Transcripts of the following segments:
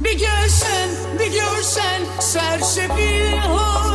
Bir görsen, bir görsen sersefil halimi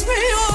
takes me. Oh.